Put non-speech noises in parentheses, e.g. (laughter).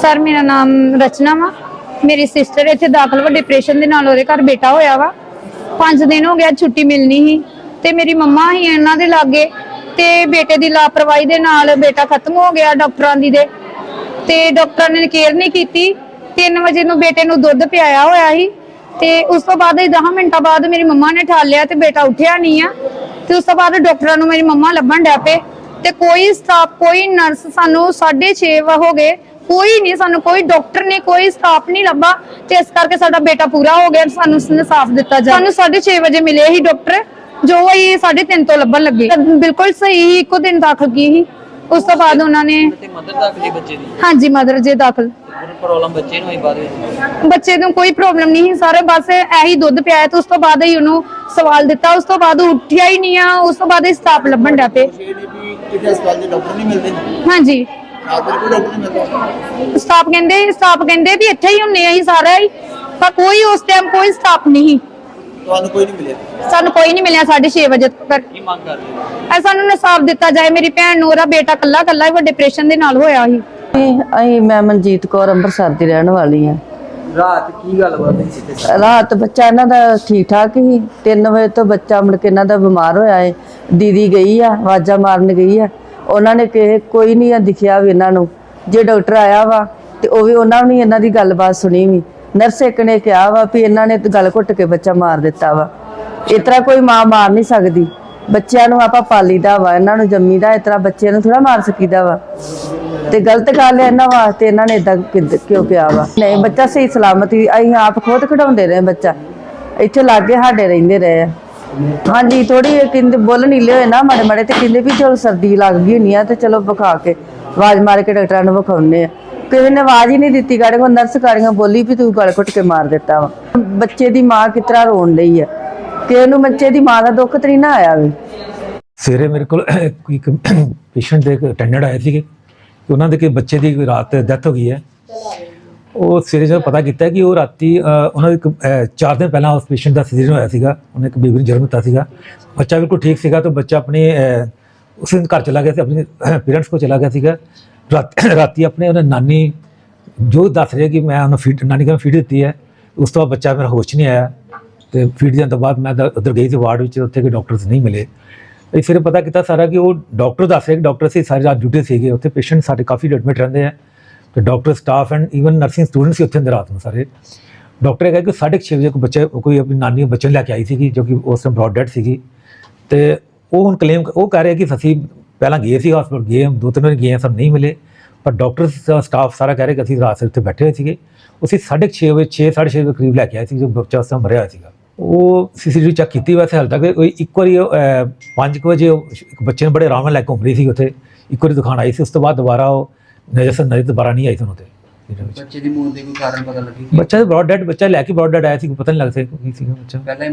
Sir ਮੇਰਾ ਨਾਮ ਰਚਨਾ ਵਾ। ਮੇਰੀ ਸਿਸਟਰ ਇੱਥੇ ਦਾਖਲ ਵਾ ਡਿਪਰੈਸ਼ਨ ਦੇ ਨਾਲ ਉਹਦੇ ਘਰ ਬੇਟਾ ਹੋਇਆ ਵਾ। 5 ਦਿਨ ਹੋ ਗਿਆ ਛੁੱਟੀ ਮਿਲਣੀ ਸੀ ਤੇ ਮੇਰੀ ਮੰਮਾ ਹੀ ਇਹਨਾਂ ਦੇ ਲਾਗੇ ਤੇ ਬੇਟੇ ਦੀ ਲਾਪਰਵਾਹੀ ਦੇ ਨਾਲ ਬੇਟਾ ਖਤਮ ਹੋ ਗਿਆ ਡਾਕਟਰਾਂ ਦੀ ਦੇ। ਤੇ ਡਾਕਟਰਾਂ ਨੇ ਕੇਅਰ ਨਹੀਂ ਕੀਤੀ। 3 ਵਜੇ ਨੂੰ ਬੇਟੇ ਨੂੰ ਦੁੱਧ ਪਿਆਇਆ ਹੋਇਆ ਸੀ ਤੇ ਉਸ ਤੋਂ ਬਾਅਦ 10 ਮਿੰਟਾਂ ਬਾਅਦ ਮੇਰੀ ਮੰਮਾ ਨੇ ਠਾਲਿਆ ਤੇ ਬੇਟਾ ਉੱਠਿਆ ਨਹੀਂ ਆ। ਤੇ ਉਸ ਤੋਂ ਬਾਅਦ ਡਾਕਟਰਾਂ ਨੂੰ ਮੇਰੀ ਮੰਮਾ ਲੱਭਣ ਡਿਆ ਪਏ। ਤੇ ਕੋਈ ਸਟਾਫ ਕੋਈ ਨਰਸ ਸਾਨੂੰ 6:30 ਹੋ ਗਏ ਕੋਈ ਨਹੀਂ ਸਾਨੂੰ ਕੋਈ ਡਾਕਟਰ ਨੇ ਕੋਈ ਸਟਾਫ ਨਹੀਂ ਲੱਭਾ ਤੇ ਇਸ ਕਰਕੇ ਸਾਡਾ ਬੇਟਾ ਪੂਰਾ ਹੋ ਗਿਆ ਸਾਨੂੰ ਇਨਸਾਫ ਦਿੱਤਾ ਜਾ ਸਾਨੂੰ 6:30 ਵਜੇ ਮਿਲੇ ਸੀ ਡਾਕਟਰ ਜੋ ਅਸੀਂ 3:30 ਤੋਂ ਲੱਭਣ ਲੱਗੇ। ਬਿਲਕੁਲ ਸਹੀ ਸੀ ਇੱਕੋ ਦਿਨ ਦਾਖਲ ਕੀ ਸੀ। ਉਸ ਤੋਂ ਬਾਅਦ ਉਹਨਾਂ ਨੇ ਮਦਰ ਦੀ ਬੱਚੇ ਦੀ? ਹਾਂਜੀ ਮਦਰ ਜੇ ਦਾਖਲ। ਪ੍ਰੋਬਲਮ ਬੱਚੇ ਨੂੰ ਹੋਈ ਬਾਅਦ ਵਿੱਚ? ਬੱਚੇ ਨੂੰ ਕੋਈ ਪ੍ਰੋਬਲਮ ਨਹੀਂ ਸੀ ਸਾਰੇ ਬਸ ਇਹੀ ਦੁੱਧ ਪਿਆਇਆ ਤੇ ਉਸ ਤੋਂ ਬਾਅਦ ਹੀ ਉਹਨੂੰ ਸਵਾਲ ਦਿੱਤਾ। ਉਸ ਤੋਂ ਬਾਅਦ ਉੱਠਿਆ ਹੀ ਨਹੀਂ ਆ ਉਸ ਤੋਂ ਬਾਅਦ ਹੀ ਸਟਾਫ ਲੱਭਣ ਡਿਆ ਪਏ ਇਹ ਕਿਤੇ ਹਸਪਤਾਲ ਦੇ ਡਾਕਟਰ ਨਹੀਂ ਮਿਲਦੇ? ਹਾਂਜੀ। ਸਟਾਫ ਕਹਿੰਦੇ ਸਟਾਫ ਕਹਿੰਦੇ ਵੀ ਇੱਥੇ ਹੀ ਹੁੰਨੇ ਆ ਅਸੀਂ ਸਾਰਾ ਹੀ ਪਰ ਕੋਈ ਉਸ ਟਾਈਮ ਕੋਈ ਸਟਾਫ ਨਹੀਂ। ਸੀ। ਤੁਹਾਨੂੰ ਕੋਈ ਨਹੀਂ ਮਿਲਿਆ? ਸਾਨੂੰ ਕੋਈ ਨਹੀਂ ਮਿਲਿਆ 6:30 ਵਜੇ ਤੱਕ। ਕੀ ਮੰਗ ਕਰ ਰਹੇ ਸਾਨੂੰ ਇਨਸਾਫ ਦਿੱਤਾ ਜਾਏ ਮੇਰੀ ਭੈਣ ਨੂੰ ਉਹਦਾ ਬੇਟਾ ਕੱਲਾ ਕੱਲਾ ਹੀ ਡਿਪਰੈਸ਼ਨ ਦੇ ਨਾਲ ਹੋਇਆ ਸੀ। ਅਸੀਂ ਮੈਂ ਮਨਜੀਤ ਕੌਰ ਅੰਮ੍ਰਿਤਸਰ ਦੀ ਰਹਿਣ ਵਾਲੀ ਹਾਂ। ਰਾਤ ਕੀ ਗੱਲਬਾਤ ਹੋਈ ਸੀ ਤੇ ਰਾਤ ਬੱਚਾ ਇਹਨਾਂ ਦਾ ਠੀਕ ਠਾਕ ਹੀ 3 ਵਜੇ ਤੋਂ ਬੱਚਾ ਮੁੜ ਕੇ ਇਹਨਾਂ ਦਾ ਬਿਮਾਰ ਹੋਇਆ ਹੈ ਦੀਦੀ ਗਈ ਆ ਆਵਾਜ਼ਾਂ ਮਾਰਨ ਗਈ ਆ। ਉਹਨਾਂ ਨੇ ਕਿ ਕੋਈ ਨਹੀਂ ਆ, ਦਿਖਿਆ ਵੀ ਇਹਨਾਂ ਨੂੰ। ਜੇ ਡਾਕਟਰ ਆਇਆ ਵਾ, ਤੇ ਉਹ ਵੀ ਉਹਨਾਂ ਨੇ ਇਹਨਾਂ ਦੀ ਗੱਲਬਾਤ ਸੁਣੀ ਵੀ। ਨਰਸ ਇੱਕ ਨੇ ਕਿਹਾ ਵਾ ਵੀ ਇਹਨਾਂ ਨੇ ਤੇ ਘੁੱਟ ਕੇ ਬੱਚਾ ਮਾਰ ਦਿੱਤਾ ਵਾ। ਇਸ ਤਰ੍ਹਾਂ ਕੋਈ ਮਾਂ ਮਾਰ ਨਹੀਂ ਸਕਦੀ। ਬੱਚਿਆਂ ਨੂੰ ਆਪਾਂ ਪਾਲੀਦਾ ਵਾ, ਇਹਨਾਂ ਨੂੰ ਜੰਮੀਦਾ ਇਸ ਤਰ੍ਹਾਂ ਬੱਚਿਆਂ ਨੂੰ ਥੋੜਾ ਮਾਰ ਸਕੀਦਾ ਵਾ। ਤੇ ਗਲਤ ਗੱਲ ਹੈ ਇਹਨਾਂ ਵਾਸਤੇ, ਇਹਨਾਂ ਨੇ ਇਦਾਂ ਕਿਉਂ ਕਿਹਾ ਵਾ? ਨਹੀਂ, ਬੱਚਾ ਸਹੀ ਸਲਾਮਤ ਹੀ, ਅਸੀਂ ਆਪ ਖੁਦ ਕਢਾਉਂਦੇ ਰਹੇ ਬੱਚਾ। ਇੱਥੇ ਲਾਗੇ ਸਾਡੇ ਰਹਿੰਦੇ ਰਹੇ ਆ। ਹਾਂਜੀ ਥੋੜੀ ਕਹਿੰਦੇ ਬੋਲ ਨੀਲੇ ਹੋਏ ਨਾ, ਮਾੜੇ ਮਾੜੇ, ਤੇ ਕਹਿੰਦੇ ਵੀ ਚਲੋ ਸਰਦੀ ਲੱਗ ਗਈ ਹੁੰਨੀ ਆ, ਤੇ ਚਲੋ ਵਿਖਾ ਕੇ ਆਵਾਜ਼ ਮਾਰ ਕੇ ਡਾਕਟਰਾਂ ਨੂੰ ਵਿਖਾਉਨੇ ਆ। ਕਿਸੇ ਨੇ ਆਵਾਜ਼ ਹੀ ਨਹੀਂ ਦਿੱਤੀ ਗਾੜੇ ਕੋ ਨਰਸ ਕਾਰੀਆਂ ਬੋਲੀ ਵੀ ਤੂੰ ਗਲ ਘੁੱਟ ਕੇ ਮਾਰ ਦਿੱਤਾ ਵਾ। ਬੱਚੇ ਦੀ ਮਾਂ ਕਿਤਰਾ ਰੋਣ ਲਈ ਆ? ਕਿਸੇ ਨੂੰ ਬੱਚੇ ਦੀ ਮਾਂ ਦਾ ਦੁੱਖ ਤੇ ਨਾ ਆਇਆ ਵੀ। ਸਵੇਰੇ ਮੇਰੇ ਕੋਲ ਇੱਕ ਪੇਸ਼ੈਂਟ ਦੇ ਅਟੈਂਡੈਂਟ ਆਏ ਸੀਗੇ ਉਹਨਾਂ ਦੇ ਕਿ ਬੱਚੇ ਦੀ ਰਾਤ ਡੈਥ ਹੋ ਗਈ ਹੈ। ਉਹ ਸਵੇਰੇ ਜਦੋਂ ਪਤਾ ਕੀਤਾ ਕਿ ਉਹ ਰਾਤੀ ਉਹਨਾਂ ਦੇ 4 ਦਿਨ ਪਹਿਲਾਂ ਉਸ ਪੇਸ਼ੈਂਟ ਦਾ ਸਿਜ਼ੇਰੀਅਨ ਹੋਇਆ ਸੀਗਾ, ਉਹਨੇ ਇੱਕ ਬੇਬੀ ਨੂੰ ਜਨਮ ਦਿੱਤਾ ਸੀਗਾ। ਬੱਚਾ ਬਿਲਕੁਲ ਠੀਕ ਸੀਗਾ ਤਾਂ ਬੱਚਾ ਆਪਣੇ ਉਸ ਦਿਨ ਘਰ ਚਲਾ ਗਿਆ ਸੀ, ਆਪਣੇ ਪੇਰੈਂਟਸ ਕੋਲ ਚਲਾ ਗਿਆ ਸੀਗਾ। (coughs) ਰਾਤੀ ਆਪਣੇ ਉਹਨੇ ਨਾਨੀ ਜੋ ਦੱਸ ਰਿਹਾ ਕਿ ਮੈਂ ਉਹਨੂੰ ਫੀਡ ਨਾਨੀ ਕੋਲ ਫੀਡ ਦਿੱਤੀ ਹੈ, ਉਸ ਤੋਂ ਬਾਅਦ ਬੱਚਾ ਮੇਰਾ ਹੋਸ਼ ਨਹੀਂ ਆਇਆ ਤੇ ਫੀਡ ਦੇਣ ਤੋਂ ਬਾਅਦ ਮੈਂ ਦ- ਉੱਧਰ ਗਈ ਸੀ ਵਾਰਡ ਵਿੱਚ, ਉੱਥੇ ਕੋਈ ਡਾਕਟਰਸ ਨਹੀਂ ਮਿਲੇ। ਇਹ ਫਿਰ ਪਤਾ ਕੀਤਾ ਸਾਰਾ ਕਿ ਉਹ ਡਾਕਟਰ ਦੱਸ ਰਹੇ ਕਿ ਡਾਕਟਰ ਸੀ, ਸਾਰੀ ਰਾਤ ਡਿਊਟੀ ਸੀਗੇ, ਉੱਥੇ ਪੇਸ਼ੈਂਟ ਸਾਡੇ ਕਾਫੀ ਐਡਮਿਟ ਰਹਿੰਦੇ ਆ। ਤੇ doctor staff and even nursing students ਸੀ ਉੱਥੇ ਅੰਦਰ ਰਾਤ ਨੂੰ ਸਾਰੇ। ਡਾਕਟਰ ਇਹ ਕਹੇ ਕਿ 6:30 ਵਜੇ ਕੋਈ ਬੱਚਾ ਕੋਈ ਆਪਣੀ ਨਾਨੀ ਬੱਚੇ ਨੂੰ ਲੈ ਕੇ ਆਈ ਸੀਗੀ ਜੋ ਕਿ ਉਸ ਟਾਈਮ ਬ੍ਰੌਡ ਡੈਡ ਸੀਗੀ। ਤੇ ਉਹ ਹੁਣ ਕਲੇਮ ਉਹ ਕਹਿ ਰਿਹਾ ਕਿ ਅਸੀਂ ਪਹਿਲਾਂ ਗਏ ਸੀ ਹਸਪਤਾਲ ਗਏ ਦੋ ਤਿੰਨ ਵਾਰ ਗਏ ਹਾਂ, ਸਾਨੂੰ ਨਹੀਂ ਮਿਲੇ। ਪਰ ਡਾਕਟਰ ਸਟਾਫ ਸਾਰਾ ਕਹਿ ਰਿਹਾ ਕਿ ਅਸੀਂ ਰਾਤ ਸਿਰ ਉੱਥੇ ਬੈਠੇ ਹੋਏ ਸੀਗੇ। ਅਸੀਂ 6:30 ਵਜੇ 6:30 ਵਜੇ ਕਰੀਬ ਲੈ ਕੇ ਆਏ ਸੀ ਜੋ ਬੱਚਾ ਉਸ ਟਾਈਮ ਮਰਿਆ ਹੋਇਆ ਸੀਗਾ। ਉਹ ਸੀਸੀਟੀਵੀ ਚੈੱਕ ਕੀਤੀ ਵੈਸੇ ਹਾਲ ਤੱਕ ਇੱਕ ਵਾਰੀ 5 ਵਜੇ ਇੱਕ ਬੱਚੇ ਨੂੰ ਬੜੇ ਆਰਾਮ ਨਾਲ ਲੈ ਕੇ ਘੁੰਮ ਰਹੀ ਸੀ ਉੱਥੇ। ਇੱਕ ਵਾਰੀ ਦੁਕਾਨ ਆਈ ਸੀ ਉਸ ਤੋਂ ਬਾਅਦ ਦੁਬਾਰਾ ਉਹ ਨਜ਼ਰ ਨਜ਼ਰ ਦੁਬਾਰਾ ਨਹੀਂ ਆਈ ਤੁਹਾਨੂੰ ਤੇ। ਇਹਦੇ ਵਿੱਚ। ਬੱਚੇ ਦੀ ਮੌਤ ਦੇ ਕੋਈ ਕਾਰਨ ਪਤਾ ਲੱਗੀ? ਬੱਚਾ ਬ੍ਰੌਡ ਡੈਡ ਬੱਚਾ ਲੈ ਕੇ ਬ੍ਰੌਡ ਡੈਡ ਆਇਆ ਸੀ ਪਤਾ ਨਹੀਂ ਲੱਗ ਸਕਿਆ ਕੀ ਸੀਗਾ ਬੱਚਾ। ਪਹਿਲਾਂ ਹੀ